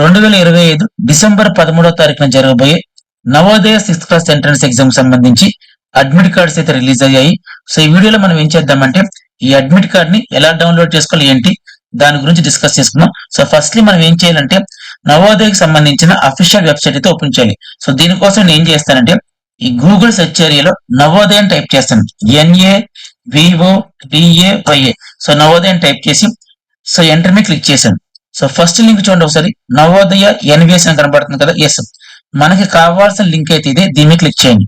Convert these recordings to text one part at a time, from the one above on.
రెండు వేల ఇరవై ఐదు డిసెంబర్ పదమూడో తారీఖున జరగబోయే Navodaya sixth class entrance exam సంబంధించి అడ్మిట్ కార్డ్స్ అయితే రిలీజ్ అయ్యాయి. సో ఈ వీడియోలో మనం ఏం చేద్దామంటే ఈ అడ్మిట్ కార్డ్ని ఎలా డౌన్లోడ్ చేసుకోవాలి ఏంటి దాని గురించి డిస్కస్ చేసుకున్నాం సో ఫస్ట్లీ మనం ఏం చేయాలంటే నవోదయకి సంబంధించిన అఫీషియల్ వెబ్సైట్ అయితే ఓపెన్ చేయాలి. సో దీనికోసం నేను ఏం చేస్తానంటే ఈ గూగుల్ సెర్చ్ ఏరియాలో నవోదయం టైప్ చేస్తాను. N A V O D A so Navodayam type చేసి సో ఎంటర్ మీద క్లిక్ చేశాను. సో ఫస్ట్ లింక్ చూడండి ఒకసారి. నవోదయ ఎన్విఎస్ అని కనబడుతుంది కదా? ఎస్ మనకి కావాల్సిన లింక్ అయితే ఇదే. దీన్ని క్లిక్ చేయండి.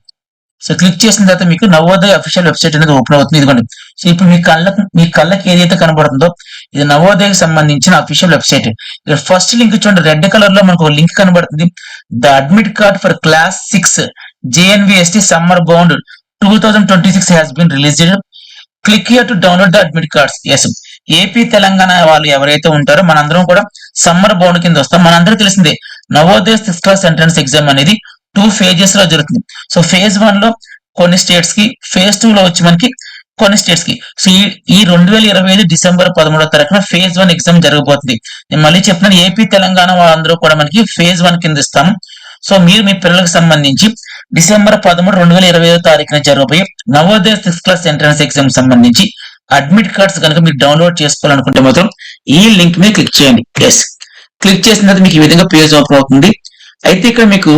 సో క్లిక్ చేసిన తర్వాత మీకు నవోదయ అఫీషియల్ వెబ్సైట్ అనేది ఓపెన్ అవుతుంది. ఇదిగోండి. సో ఇప్పుడు మీ కళ్ళకు మీ కళ్ళకి ఏదైతే కనబడుతుందో ఇది నవోదయకి సంబంధించిన అఫీషియల్ వెబ్సైట్ ఇక్కడ ఫస్ట్ లింక్ చూడండి. రెడ్ కలర్లో మనకు ఒక లింక్ కనబడుతుంది. The admit card for class six JNVST summer bound two thousand twenty six has been released click here to download the admit cards yes AP Telangana వాళ్ళు ఎవరైతే ఉంటారో మనందరం కూడా సమ్మర్ బోర్డు కింద వస్తాం. మనందరూ తెలిసిందే Navodaya sixth class entrance exam అనేది టూ ఫేజెస్లో జరుగుతుంది. సో ఫేజ్ వన్లో కొన్ని స్టేట్స్కి ఫేజ్ టూ లో వచ్చి మనకి కొన్ని స్టేట్స్కి. సో ఈ ఈ రెండు వేల ఇరవై ఐదు డిసెంబర్ పదమూడో తారీఖున ఫేజ్ వన్ ఎగ్జామ్ జరగబోతుంది. నేను మళ్ళీ చెప్తున్నాను ఏపీ తెలంగాణ వాళ్ళందరూ కూడా మనకి ఫేజ్ వన్ కింద ఇస్తాము. సో మీరు మీ పిల్లలకు సంబంధించి డిసెంబర్ పదమూడు రెండు వేల ఇరవై ఐదో తారీఖున జరగబోయే Navodaya sixth class entrance exam సంబంధించి అడ్మిట్ కార్డ్స్ కనుక మీరు డౌన్లోడ్ చేసుకోవాలనుకుంటే మాత్రం ఈ లింక్ మీద క్లిక్ చేయండి. ఎస్ క్లిక్ చేసిన తర్వాత మీకు ఈ విధంగా పేజ్ ఓపెన్ అవుతుంది. అయితే ఇక్కడ మీకు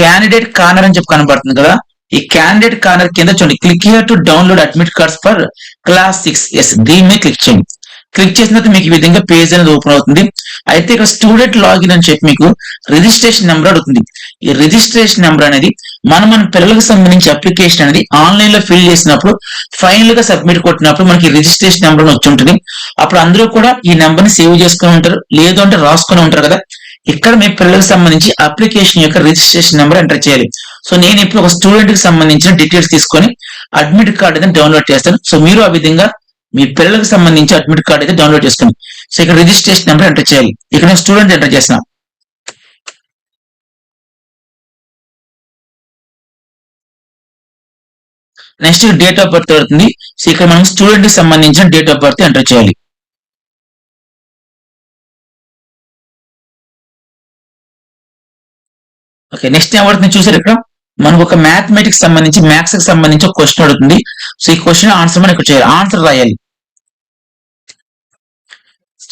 క్యాండిడేట్ కార్నర్ అని చెప్పి కనబడుతుంది కదా. ఈ క్యాండిడేట్ కార్నర్ కింద చూడండి. Click here to download admit cards for class six yes దీని మీద క్లిక్ చేయండి. క్లిక్ చేసిన తర్వాత మీకు ఈ విధంగా పేజ్ అనేది ఓపెన్ అవుతుంది. అయితే ఇక్కడ స్టూడెంట్ లాగిన్ అని చెప్పి మీకు రిజిస్ట్రేషన్ నెంబర్ అడుగుతుంది. ఈ రిజిస్ట్రేషన్ నెంబర్ అనేది మనం మన పిల్లలకు సంబంధించి అప్లికేషన్ అనేది ఆన్లైన్లో ఫిల్ చేసినప్పుడు ఫైనల్గా సబ్మిట్ కొట్టినప్పుడు మనకి రిజిస్ట్రేషన్ నెంబర్ వచ్చి ఉంటుంది అప్పుడు అందరూ కూడా ఈ నెంబర్ని సేవ్ చేసుకుని ఉంటారు లేదు అంటే రాసుకుని ఉంటారు కదా. ఇక్కడ మీ పిల్లలకు సంబంధించి అప్లికేషన్ యొక్క రిజిస్ట్రేషన్ నెంబర్ ఎంటర్ చేయాలి. సో నేను ఇప్పుడు ఒక స్టూడెంట్కి సంబంధించిన డీటెయిల్స్ తీసుకొని అడ్మిట్ కార్డ్ అయితే డౌన్లోడ్ చేస్తాను. సో మీరు ఆ విధంగా మీ పిల్లలకు సంబంధించి అడ్మిట్ కార్డ్ అయితే డౌన్లోడ్ చేసుకోండి. సో ఇక్కడ రిజిస్ట్రేషన్ నెంబర్ ఎంటర్ చేయాలి. ఇక్కడ స్టూడెంట్ ఎంటర్ చేస్తున్నాను నెక్స్ట్ డేట్ ఆఫ్ బర్త్ అవుతుంది సో ఇక్కడ మనం స్టూడెంట్కి సంబంధించిన డేట్ ఆఫ్ బర్త్ ఎంటర్ చేయాలి. ఓకే నెక్స్ట్ ఏమవుతుంది చూసారు ఇక్కడ? మనకు ఒక మ్యాథమెటిక్స్ సంబంధించి మ్యాథ్స్కి సంబంధించి ఒక క్వశ్చన్ అడుగుతుంది. సో ఈ క్వశ్చన్ ఆన్సర్ మనం ఇక్కడ చేయాలి. ఆన్సర్ రాయాలి.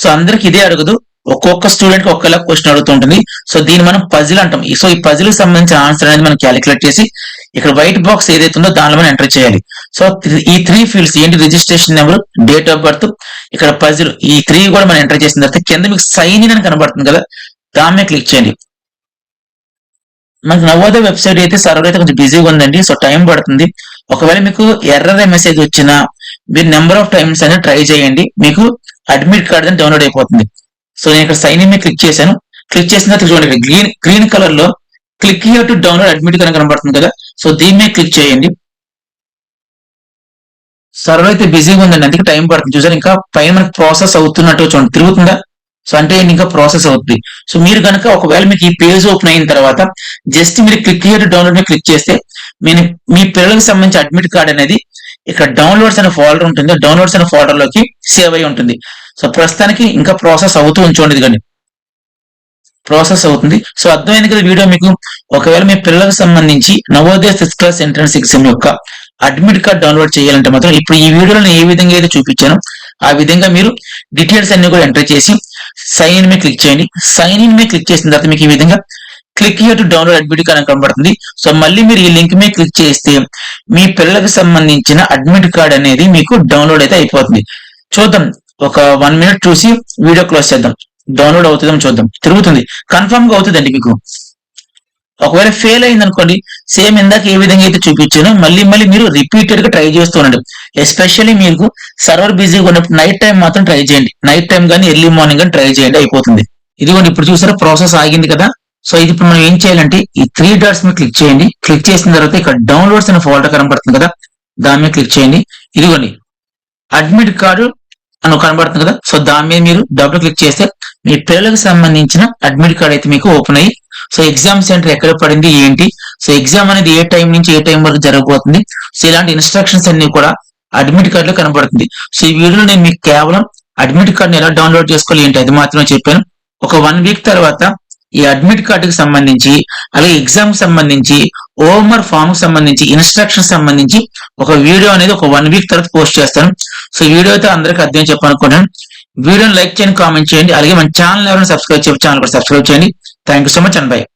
సో అందరికి ఇదే అడగదు. ఒక్కొక్క స్టూడెంట్కి ఒక్కలా క్వశ్చన్ అడుగుతుంటుంది సో దీన్ని మనం పజిల్ అంటాం. సో ఈ పజిల్కి సంబంధించిన ఆన్సర్ అనేది మనం క్యాలిక్యులేట్ చేసి ఇక్కడ వైట్ బాక్స్ ఏదైతే ఉందో దానిలో మనం ఎంటర్ చేయాలి. సో ఈ త్రీ ఫీల్డ్స్ ఏంటి registration number date of birth ఇక్కడ పజిల్ ఈ త్రీ కూడా మనం ఎంటర్ చేసిన తర్వాత కింద మీకు సైన్ ఇన్ అని కనబడుతుంది కదా. దాని మీద క్లిక్ చేయండి. మనకి నవోదయ వెబ్సైట్ అయితే సర్వర్ అయితే కొంచెం బిజీగా ఉందండి సో టైం పడుతుంది. ఒకవేళ మీకు ఎర్రర్ మెసేజ్ వచ్చినా మీరు నెంబర్ ఆఫ్ టైమ్స్ అనేది ట్రై చేయండి. మీకు అడ్మిట్ కార్డ్ అని డౌన్లోడ్ అయిపోతుంది. సో నేను ఇక్కడ సైన్ ఇన్ మీద క్లిక్ చేశాను. క్లిక్ చేసిన తర్వాత చూడండి గ్రీన్ గ్రీన్ కలర్లో click here to download admit కనుక కనబడుతుంది కదా. సో దీని మీద క్లిక్ చేయండి. సర్వర్ అయితే బిజీగా ఉందండి అందుకే టైం పడుతుంది. చూసారు ఇంకా పైన మనకి ప్రాసెస్ అవుతున్నట్టు చూడండి. తిరుగుతుందా? సో అంటే ఇంకా ప్రాసెస్ అవుతుంది సో మీరు కనుక ఒకవేళ మీకు ఈ పేజ్ ఓపెన్ అయిన తర్వాత జస్ట్ మీరు క్లిక్ హియర్ డౌన్లోడ్ మీద క్లిక్ చేస్తే మీరు మీ పిల్లలకు సంబంధించి అడ్మిట్ కార్డ్ అనేది ఇక్కడ డౌన్లోడ్స్ అనే ఫోల్డర్ ఉంటుంది. డౌన్లోడ్స్ అనే ఫోల్డర్లోకి సేవ్ అయి ఉంటుంది. సో ప్రస్తుతానికి ఇంకా ప్రాసెస్ అవుతూ ఉంచండి కానీ ప్రాసెస్ అవుతుంది. సో అర్థమైంది కదా వీడియో మీకు? ఒకవేళ మీ పిల్లలకు సంబంధించి Navodaya sixth class entrance exam యొక్క అడ్మిట్ కార్డ్ డౌన్లోడ్ చేయాలంటే మాత్రం ఇప్పుడు ఈ వీడియోలో ఏ విధంగా అయితే చూపించాను ఆ విధంగా మీరు డీటెయిల్స్ అన్ని కూడా ఎంటర్ చేసి సైన్ ఇన్ మీద క్లిక్ చేయండి. సైన్ ఇన్ మీద క్లిక్ చేసిన తర్వాత మీకు ఈ విధంగా click here to download admit card కనబడుతుంది. సో మళ్ళీ మీరు ఈ లింక్ మీద క్లిక్ చేస్తే మీ పిల్లలకు సంబంధించిన అడ్మిట్ కార్డ్ అనేది మీకు డౌన్లోడ్ అయితే అయిపోతుంది. చూద్దాం. ఒక వన్ మినిట్ చూసి వీడియో క్లోజ్ చేద్దాం. డౌన్లోడ్ అవుతుందని చూద్దాం. తిరుగుతుంది. కన్ఫర్మ్గా అవుతుందండి మీకు. ఒకవేళ ఫెయిల్ అయింది అనుకోండి సేమ్ ఇందాక ఏ విధంగా అయితే చూపించానో మళ్ళీ మళ్ళీ మీరు రిపీటెడ్గా ట్రై చేస్తూ ఉండండి. ఎస్పెషల్లీ మీకు సర్వర్ బిజీగా ఉన్నప్పుడు నైట్ టైం మాత్రం ట్రై చేయండి. నైట్ టైం కానీ ఎర్లీ మార్నింగ్ కానీ ట్రై చేయండి అయిపోతుంది. ఇదిగోండి ఇప్పుడు చూసారా ప్రాసెస్ ఆగింది కదా? సో ఇది ఇప్పుడు మనం ఏం చేయాలంటే ఈ త్రీ డాట్స్ మీద క్లిక్ చేయండి. క్లిక్ చేసిన తర్వాత ఇక్కడ డౌన్లోడ్స్ అనే ఫోల్డర్ కనబడుతుంది కదా? దాని మీద క్లిక్ చేయండి. ఇదిగోండి అడ్మిట్ కార్డు అని కనబడుతుంది కదా? సో దాని మీద మీరు డబ్బులు క్లిక్ చేస్తే మీ పిల్లలకు సంబంధించిన అడ్మిట్ కార్డ్ అయితే మీకు ఓపెన్ అయ్యి సో ఎగ్జామ్ సెంటర్ ఎక్కడ పడింది ఏంటి? సో ఎగ్జామ్ అనేది ఏ టైం నుంచి ఏ టైం వరకు జరగబోతుంది? సో ఇలాంటి ఇన్స్ట్రక్షన్స్ అన్ని కూడా అడ్మిట్ కార్డ్లో కనబడుతుంది. సో ఈ వీడియోలో నేను మీకు కేవలం అడ్మిట్ కార్డ్ ఎలా డౌన్లోడ్ చేసుకోవాలి ఏంటి అది మాత్రమే చెప్పాను. ఒక వన్ వీక్ తర్వాత ఈ అడ్మిట్ కార్డుకి సంబంధించి అలాగే ఎగ్జామ్ సంబంధించి ఓమర్ ఫామ్కి సంబంధించి ఇన్స్ట్రక్షన్ సంబంధించి ఒక వీడియో అనేది ఒక వన్ వీక్ తర్వాత పోస్ట్ చేస్తాను. సో వీడియో అయితే అందరికీ అర్థం చెప్పాలనుకుంటున్నాను వీడియోని లైక్ చేయండి కామెంట్ చేయండి. అలాగే మన ఛానల్ ఎవరైనా సబ్స్క్రైబ్ చేయండి ఛానల్ కూడా సబ్స్క్రైబ్ చేయండి. Thank you so much and bye.